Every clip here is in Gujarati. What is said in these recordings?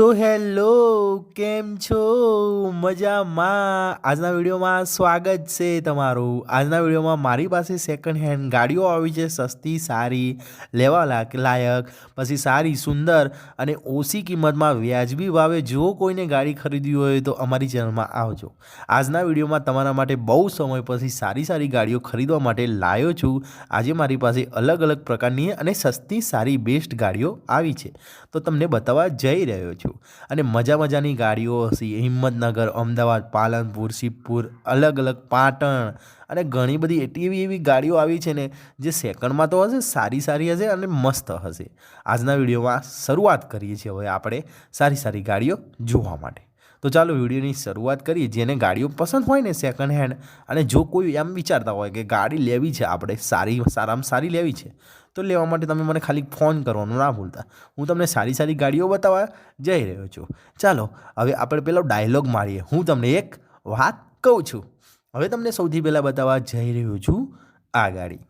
સો હેલો, કેમ છો? મજામાં. આજના વિડીયોમાં સ્વાગત છે તમારું. આજના વિડીયોમાં મારી પાસે સેકન્ડ હેન્ડ ગાડીઓ આવી છે, સસ્તી, સારી, લેવા લાયક પછી સારી, સુંદર અને ઓછી કિંમતમાં વ્યાજબી ભાવે જો કોઈને ગાડી ખરીદવી હોય તો અમારી ચેનલમાં આવજો. આજના વિડીયોમાં તમારા માટે બહુ સમય પછી સારી સારી ગાડીઓ ખરીદવા માટે લાવ્યો છું. આજે મારી પાસે અલગ અલગ પ્રકારની અને સસ્તી સારી બેસ્ટ ગાડીઓ આવી છે. તો તમને બતાવવા જઈ રહ્યો છું. અને મજા મજાની ગાડીઓ હશે. હિંમતનગર, અમદાવાદ, પાલનપુર, શિવપુર, અલગ અલગ પાટણ અને ઘણી બધી એટલી એવી એવી ગાડીઓ આવી છે ને, જે સેકન્ડમાં તો હશે, સારી સારી હશે અને મસ્ત હશે. આજના વિડીયોમાં શરૂઆત કરીએ છીએ હવે આપણે સારી સારી ગાડીઓ જોવા માટે. તો ચાલો વિડીયોની શરૂઆત કરીએ. જેને ગાડીઓ પસંદ હોય ને સેકન્ડ હેન્ડ અને જો કોઈ એમ વિચારતા હોય કે ગાડી લેવી છે, આપણે સારી, સારામાં સારી લેવી છે, તો લેવા માટે તમે મને ખાલી ફોન કરવાનું ના ભૂલતા. હું તમને સારી સારી ગાડીઓ બતાવવા જઈ રહ્યો છું. ચાલો, હવે આપણે પેલો ડાયલોગ મારીએ. હું તમને એક વાત કહું છું. હવે તમને સૌથી પહેલાં બતાવવા જઈ રહ્યો છું આ ગાડી.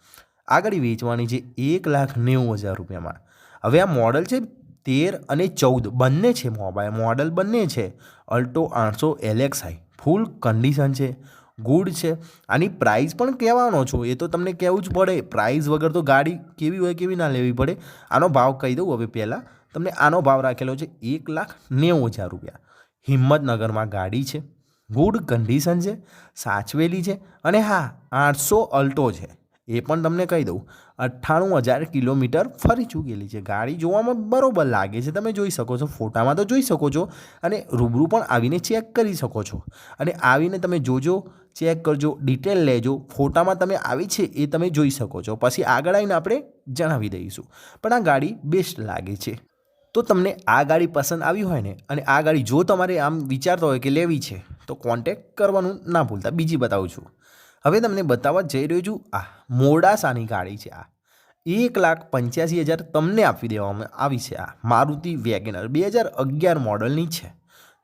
આ ગાડી વેચવાની છે એક લાખ નેવું હજાર રૂપિયામાં. હવે આ મોડલ છે તેર અને ચૌદ બંને છે મોબાઈલ, મોડલ બંને છે. અલ્ટો આઠસો એલેક્સાઈ ફૂલ કન્ડિશન છે. ગુડ છે. આની પ્રાઇસ પણ કહેવાનો છું, એ તો તમને કહેવું જ પડે. પ્રાઇસ વગર તો ગાડી કેવી હોય, કેવી ના લેવી પડે. આનો ભાવ કહી દઉં હવે પહેલાં. તમને આનો ભાવ રાખેલો છે એક લાખ નેવું હજાર રૂપિયા. હિંમતનગરમાં ગાડી છે. ગુડ કન્ડિશન છે. સાચવેલી છે. અને હા, આઠસો અલ્ટો છે. એ પણ તમને કહી દઉં, અઠ્ઠાણું હજાર કિલોમીટર ફરી ચૂકેલી છે. ગાડી જોવામાં બરાબર લાગે છે. તમે જોઈ શકો છો, ફોટામાં તો જોઈ શકો છો અને રૂબરૂ પણ આવીને ચેક કરી શકો છો. અને આવીને તમે જોજો, ચેક કરજો, ડિટેલ લેજો. ફોટામાં તમે આવી છે એ તમે જોઈ શકો છો. પછી આગળ આવીને આપણે જણાવી દઈશું. પણ આ ગાડી બેસ્ટ લાગે છે. તો તમને આ ગાડી પસંદ આવી હોય ને, અને આ ગાડી જો તમારે આમ વિચારતા હોય કે લેવી છે, તો કોન્ટેક કરવાનું ના ભૂલતા. બીજી બતાવું છું. હવે તમને બતાવવા જઈ રહ્યો છું, આ મોડાસાની ગાડી છે, આ. એક લાખ પંચ્યાસી હજાર તમને આપી દેવામાં આવી છે, આ મારુતિ વેગેનર બે હજાર અગિયાર મોડલની છે.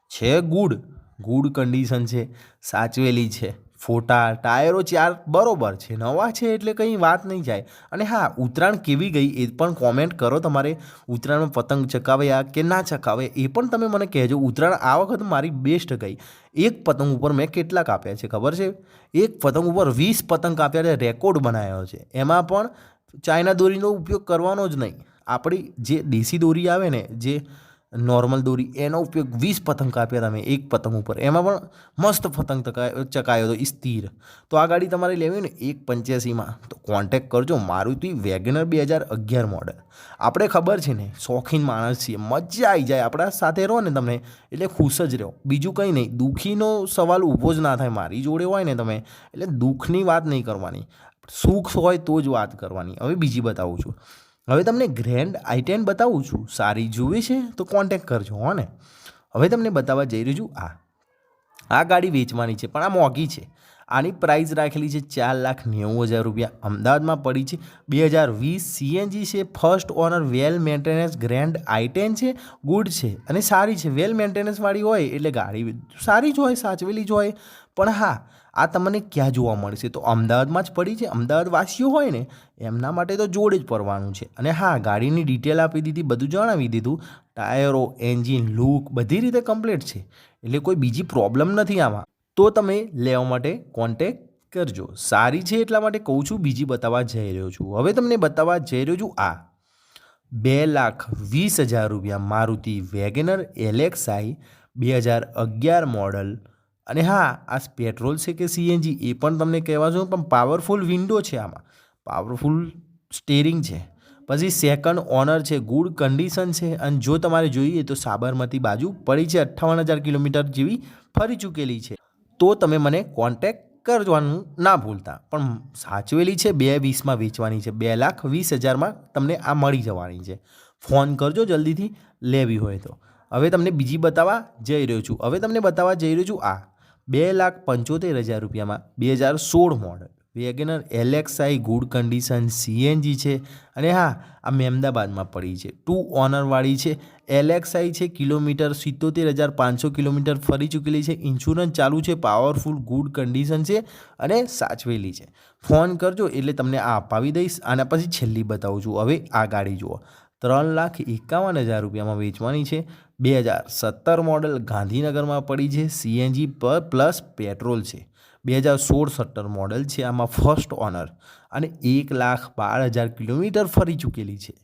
છે ગુડ ગુડ કન્ડિશન છે, સાચવેલી છે. ફોટા, ટાયરો ચાર બરોબર છે, નવા છે એટલે કંઈ વાત નહીં જાય. અને હા, ઉત્તરાયણ કેવી ગઈ એ પણ કોમેન્ટ કરો તમારે. ઉત્તરાયણમાં પતંગ ચકાવ્યા કે ના ચકાવે એ પણ તમે મને કહેજો. ઉત્તરાયણ આ વખત મારી બેસ્ટ ગઈ. એક પતંગ ઉપર મેં કેટલા કાપ્યા છે, ખબર છે? એક પતંગ ઉપર વીસ પતંગ કાપ્યા છે રેકોર્ડ બનાવ્યો છે. એમાં પણ ચાઇના દોરીનો ઉપયોગ કરવાનો જ નહીં. આપણી જે દેશી દોરી આવે ને, જે નોર્મલ દોરી, એનો ઉપયોગ વીસ પતંગ કાપ્યા તમે એક પતંગ ઉપર. એમાં પણ મસ્ત પતંગ ચકાયો હતો, સ્થિર. તો આ ગાડી તમારે લેવી ને એક પંચ્યાસીમાં, તો કોન્ટેક કરજો મારુતિ વેગનર બે હજાર અગિયાર મોડલ આપણે ખબર છે ને, શોખીન માણસ છીએ, મજા આવી જાય, આપણા સાથે રહો ને તમે, એટલે ખુશ જ રહો. બીજું કંઈ નહીં, દુઃખીનો સવાલ ઊભો જ ના થાય, મારી જોડે હોય ને તમે, એટલે દુઃખની વાત નહીં કરવાની. સુખ હોય તો જ વાત કરવાની. હવે બીજી બતાવું છું. હવે તમને ગ્રેન્ડ આઈ ટેન બતાવું છું. સારી જુએ છે તો કોન્ટેક કરજો, હો ને. હવે તમને બતાવવા જઈ રહ્યું છું, આ. આ ગાડી વેચવાની છે, પણ આ મોંઘી છે. આની પ્રાઇસ રાખેલી છે ચાર લાખ નેવું હજાર રૂપિયા. અમદાવાદમાં પડી છે બે હજાર વીસ સીએનજી છે first owner well maintenance grand I ten છે ગુડ છે અને સારી છે. વેલ મેન્ટેનન્સવાળી હોય એટલે ગાડી સારી જ હોય, સાચવેલી જ હોય. પણ હા, આ તમને ક્યાં જોવા મળશે? તો અમદાવાદમાં જ પડી છે. અમદાવાદવાસીઓ હોય ને, એમના માટે તો જોડે જ પડવાનું છે. અને હા, ગાડીની ડિટેલ આપી દીધી, બધું જણાવી દીધું. ટાયરો એન્જિન લુક બધી રીતે કમ્પ્લીટ છે. એટલે કોઈ બીજી પ્રોબ્લેમ નથી આમાં. તો તમે લેવા માટે કોન્ટેક કરજો. સારી છે એટલા માટે કહું છું, બીજી બતાવવા જઈ રહ્યો છું. હવે તમને બતાવવા જઈ રહ્યો છું આ. બે લાખ વીસ હજાર રૂપિયા મારુતિ વેગેનર એલેક્સાઈ બે હજાર અગિયાર મોડલ અને હા, આ પેટ્રોલ છે કે સીએનજી એ પણ તમને કહેવા છું પણ પાવરફુલ વિન્ડો છે આમાં. પાવરફુલ સ્ટેરિંગ છે. પછી સેકન્ડ ઓનર છે ગુડ કન્ડિશન છે. અને જો તમારે જોઈએ તો સાબરમતી બાજુ પડી છે અઠ્ઠાવન હજાર કિલોમીટર જેવી ફરી ચૂકેલી છે. તો તમે મને કોન્ટેક કરવાનું ના ભૂલતા. પણ સાચવેલી છે, બે વીસમાં વેચવાની છે. બે લાખ વીસ હજારમાં તમને આ મળી જવાની છે. ફોન કરજો જલ્દીથી, લેવી હોય તો. હવે તમને બીજી બતાવવા જઈ રહ્યો છું. હવે તમને બતાવવા જઈ રહ્યો છું આ. બે લાખ પંચોતેર હજાર રૂપિયામાં બે હજાર સોળ model Wagon R LXI good condition CNG છે અને હા, આ મહેમદાબાદમાં પડી છે. ટુ ઓનરવાળી છે. એલેક્સાઈ છે, કિલોમીટર સિત્તોતેર હજાર પાંચસો કિલોમીટર ફરી ચૂકેલી છે. ઇન્સ્યોરન્સ ચાલુ છે પાવરફુલ ગુડ કન્ડિશન છે અને સાચવેલી છે. ફોન કરજો એટલે તમને આ અપાવી દઈશ. આના પછી છેલ્લી બતાવું છું. હવે આ ગાડી જુઓ. ત્રણ લાખ એકાવન હજાર રૂપિયામાં વેચવાની છે. બે હજાર સત્તર મોડલ ગાંધીનગરમાં પડી છે. સીએનજી પર પ્લસ પેટ્રોલ છે. બે હજાર સોળ સત્તર મોડલ છે આમાં ફર્સ્ટ ઓનર અને એક લાખ બાર હજાર કિલોમીટર ફરી ચૂકેલી છે.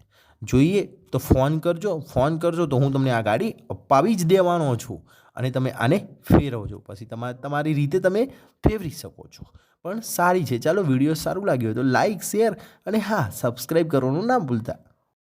જોઈએ તો ફોન કરજો. ફોન કરજો તો હું તમને આ ગાડી અપાવી જ દેવાનો છું અને તમે આને ફેરવજો. પછી તમારે તમારી રીતે તમે ફેરવી શકો છો. પણ સારી છે. ચાલો વીડિયો સારું લાગ્યું તો લાઇક શેર અને હા, સબસ્ક્રાઈબ કરવાનું ના ભૂલતા.